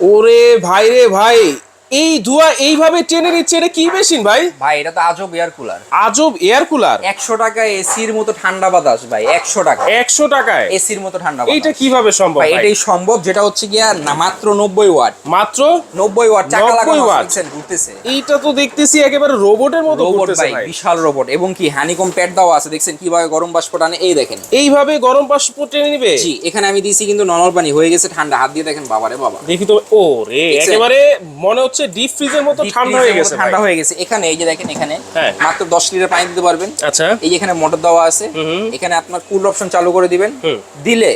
ওরে ভাই রে ভাই। এই ধোয়া এইভাবে টেনে নিচ্ছে এটা কি মেশিন ভাই? ভাই এটা তো আজব এয়ার কুলার আজব এয়ার কুলার একশো টাকা এসির মতো ঠান্ডা বাতাস ভাই একশো টাকা। একশো টাকায়? এসির মতো ঠান্ডা বাতাস। কীভাবে সম্ভব? এটাই সম্ভব যেটা হচ্ছে গিয়া না মাত্র নব্বই ওয়াট। মাত্র নব্বই ওয়াট চাকা 90 লাগানো? দেখছেন ঘুরতেছে। এইটা তো দেখতেছি একেবারে রোবটের মতো রোবট ভাই বিশাল রোবট এবং কি হানিকম প্যাড দেওয়া আছে দেখছেন কীভাবে গরম বাষ্প টানে এই দেখেন। এইভাবে গরম বাষ্প টেনে নিবে? জি এখানে আমি দিয়েছি কিন্তু নরমাল পানি হয়ে গেছে ঠান্ডা হাত দিয়ে দেখেন বাবারে বাবা। দেখি তো ও রে একেবারে মনে হচ্ছে ডিপ ফ্রিজের মতো ঠান্ডা হয়ে গেছে ঠান্ডা হয়ে গেছে। এখানে এই যে দেখেন এখানে হ্যাঁ। মাত্র দশ লিটার পানি দিতে পারবেন। আচ্ছা। এই এখানে মোটর দেওয়া আছে। এখানে আপনার কুল অপশন চালু করে দিবেন। দিলে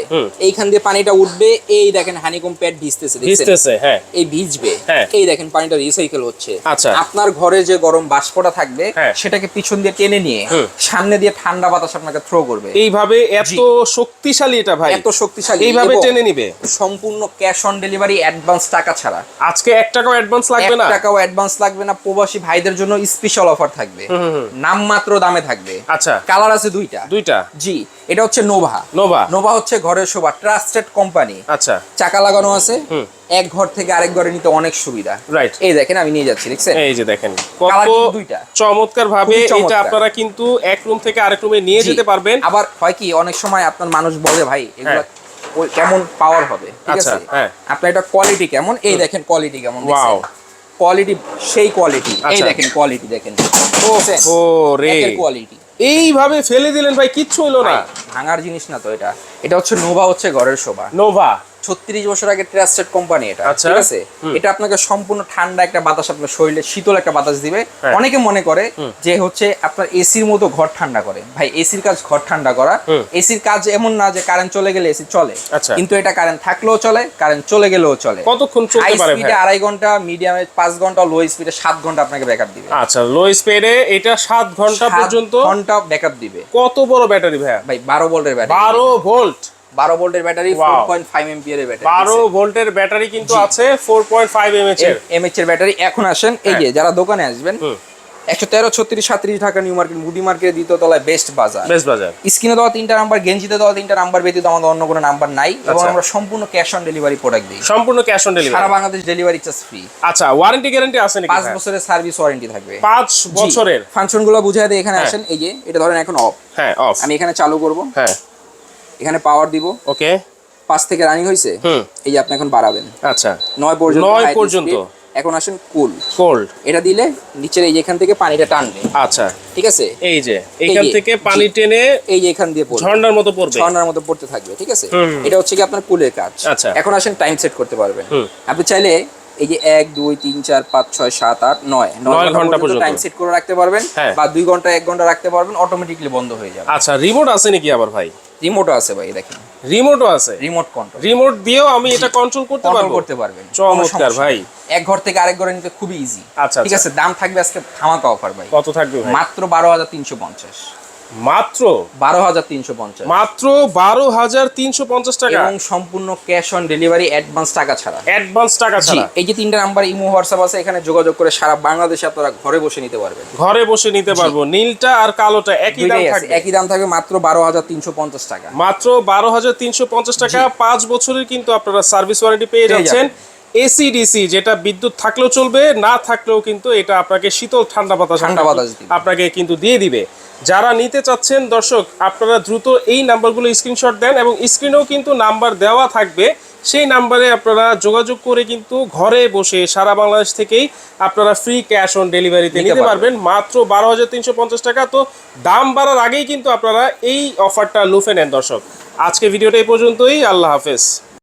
এইখান দিয়ে পানিটা উঠবে। এই দেখেন হানিকম প্যাড ভিজতেছে ভিজতেছে হ্যাঁ। এই ভিজবে। হ্যাঁ। এই দেখেন পানিটা রিসাইকেল হচ্ছে। আচ্ছা। আপনার ঘরে যে গরম বাষ্পটা থাকবে হ্যাঁ। সেটাকে পিছন দিয়ে টেনে নিয়ে সামনে দিয়ে ঠান্ডা বাতাস আপনাকে থ্রো করবে। এইভাবে এত শক্তিশালী এটা ভাই। এত শক্তিশালী। এইভাবে টেনে নিবে। সম্পূর্ণ ক্যাশ অন ডেলিভারি অ্যাডভান্স টাকা ছাড়া। আজকে এক টাকাও অ্যাডভান্স লাগবে না? টাকাও অ্যাডভান্স লাগবে না প্রবাসী ভাইদের জন্য স্পেশাল অফার থাকবে। হুম। নামমাত্র দামে থাকবে। আচ্ছা। কালার আছে দুইটা। দুইটা? জি এটা হচ্ছে নোভা নোভা নোভা হচ্ছে ঘরের শোভা ট্রাস্টেড কোম্পানি আচ্ছা। চাকা লাগানো আছে। এক ঘর থেকে আরেক ঘরে নিতে অনেক সুবিধা। রাইট এই দেখেন আমি নিয়ে যাচ্ছি দেখছেন? এই যে দেখেন কালার কত দুইটা। চমৎকার ভাবে এটা আপনারা কিন্তু এক রুম থেকে আরেক রুমে নিয়ে যেতে পারবেন। আবার হয় কি অনেক সময় আপনার মানুষ বলে ভাই এগুলো কেমন পাওয়ার হবে? ঠিক আচ্ছা, আছে? হ্যাঁ। আপনার এটা কোয়ালিটি কেমন? এই দেখেন কোয়ালিটি কেমন Wow. কোয়ালিটি সেই কোয়ালিটি এই আচ্ছা। দেখেন কোয়ালিটি দেখেন। ও রে। কোয়ালিটি এইভাবে ফেলে দিলেন ভাই কিচ্ছু হলো না। ভাঙার জিনিস না তো এটা। এটা হচ্ছে নোভা হচ্ছে ঘরের শোভা। নোভা। ছত্রিশ বছর আগে ট্রাস্টেড কোম্পানি এটা আচ্ছা। ঠিক আছে? এটা আপনাকে সম্পূর্ণ ঠান্ডা একটা বাতাস আপনার শরীরে শীতল একটা বাতাস দিবে। হ্যাঁ। অনেকে মনে করে যে হচ্ছে আপনার এসির মতো ঘর ঠান্ডা করে। ভাই এসির কাজ ঘর ঠান্ডা করা। এসির কাজ এমন না যে কারেন্ট চলে গেলে এসি চলে। আচ্ছা। কিন্তু এটা কারেন্ট থাকলেও চলে কারেন্ট চলে গেলেও চলে। কতক্ষণ হাই চলতে পারে স্পিডে ভাই? আড়াই ঘণ্টা মিডিয়ামে পাঁচ ঘণ্টা লো স্পিডে সাত ঘণ্টা আপনাকে ব্যাকআপ দিবে। আচ্ছা লো স্পিডে এটা সাত ঘণ্টা পর্যন্ত ঘণ্টা ব্যাকআপ দিবে। কত বড় ব্যাটারি ভাইয়া? ভাই বারো ভোল্টের ব্যাটারি বারো ভোল্ট বারো ভোল্টের battery Wow. Four point five ampere এর ব্যাটারি। বারো ভোল্টের ব্যাটারি কিন্তু আছে ফোর পয়েন্ট ফাইভ এমএচ এর। এমএচ এর ব্যাটারি। এখন আসেন এই যে যারা দোকানে আসবেন। একশো তেরো ছত্রিশ সাত্রিশ ঢাকা নিউ মার্কেট মুডি মার্কেট দ্বিতীয় তলায় বেস্ট বাজার বেশ বাজার স্ক্রিনে দেওয়া তিনটা নাম্বার গেঞ্জিতে দেওয়া তিনটা নাম্বার ব্যতীত আমাদের অন্য কোনো নাম্বার নাই এবং আচ্ছা। আমরা সম্পূর্ণ ক্যাশ অন ডেলিভারি প্রোডাক্ট দিই। সম্পূর্ণ cash on Sara delivery Bangladesh delivery charge free আচ্ছা ওয়ারেন্টি গ্যারান্টি আছে নাকি? পাঁচ বছরের সার্ভিস ওয়ারেন্টি থাকবে। পাঁচ বছরের। ফাংশনগুলো বুঝিয়ে দিয়ে এখানে হ্যাঁ। আসেন এই যে এটা ধরেন এখন অফ হ্যাঁ অফ আমি এখানে চালু করব। হ্যাঁ। এখানে পাওয়ার দিব। ওকে পাঁচ থেকে রানিং হয়েছে এই যে আপনি এখন বাড়াবেন। আচ্ছা। নয় পর্যন্ত নয় পর্যন্ত। এখন আসেন কুল কোল্ড এটা দিলে নিচের এই যে এখান থেকে পানিটা টানবে। আচ্ছা। ঠিক আছে? এই যে এখান থেকে পানি টেনে এই যে এখান দিয়ে পড়বে। ঝর্ণার মতো পড়বে। ঝর্ণার মতো পড়তে থাকবে ঠিক আছে। এটা হচ্ছে কি আপনার কুলের কাজ। আচ্ছা। এখন আসেন টাইম সেট করতে পারবেন। আপনি চাইলে এই যে এক দুই তিন চার পাঁচ ছয় সাত আট নয় নয় ঘণ্টা পর্যন্ত। টাইম সেট করে রাখতে পারবেন হ্যাঁ। বা দুই ঘণ্টা এক ঘণ্টা রাখতে পারবেন অটোমেটিকলি বন্ধ হয়ে যাবে। আচ্ছা রিমোট আছে নাকি আবার ভাই? রিমোটও আছে ভাই দেখেন। রিমোটও আছে? রিমোট কন্ট্রোল রিমোট দিয়েও আমি এটা কন্ট্রোল করতে পারব? করতে পারবেন। চমৎকার ভাই। এক ঘর থেকে আরেক ঘরে নিতে খুবই ইজি আচ্ছা, ঠিক আচ্ছা। আছে দাম থাকবে আজকে ধামাকা অফার ভাই। কত থাকবে মাত্র বারো হাজার তিনশো পঞ্চাশ। মাত্র বারো হাজার তিনশো পঞ্চাশ। মাত্র বারো হাজার তিনশো পঞ্চাশ টাকা। এবং সম্পূর্ণ ক্যাশ অন ডেলিভারি অ্যাডভান্স টাকা ছাড়া। অ্যাডভান্স টাকা ছাড়া। এই যে তিনটা নাম্বার ইমো হোয়াটসঅ্যাপ আছে এখানে যোগাযোগ করে সারা বাংলাদেশে আপনারা ঘরে বসে নিতে পারবেন। ঘরে বসে নিতে পারব। নীলটা আর কালোটা একই দাম থাকবে। একই দাম থাকবে মাত্র বারো হাজার তিনশো পঞ্চাশ টাকা। মাত্র বারো হাজার তিনশো পঞ্চাশ টাকা। পাঁচ বছরের কিন্তু আপনারা সার্ভিস ওয়ারেন্টি পেয়ে যাচ্ছেন। এসি ডিসি যেটা বিদ্যুৎ থাকলেও চলবে না থাকলেও কিন্তু এটা আপনাকে শীতল ঠান্ডা বাতাস ঠান্ডা বাতাস আপনাকে কিন্তু দিয়ে দিবে। যারা নিতে চাচ্ছেন দর্শক আপনারা দ্রুত এই নাম্বারগুলো স্ক্রিনশট দেন এবং স্ক্রিনেও কিন্তু নাম্বার দেওয়া থাকবে। সেই নাম্বারে আপনারা যোগাযোগ করে কিন্তু ঘরে বসে সারা বাংলাদেশ থেকেই আপনারা ফ্রি ক্যাশ অন ডেলিভারিতে নিতে। পারবেন। মাত্র বারো হাজার তিনশো পঞ্চাশ টাকা। তো দাম বাড়ার আগেই কিন্তু আপনারা এই অফারটা লুফে নেন দর্শক। আজকে ভিডিওটা এই পর্যন্তই। আল্লাহ হাফেজ।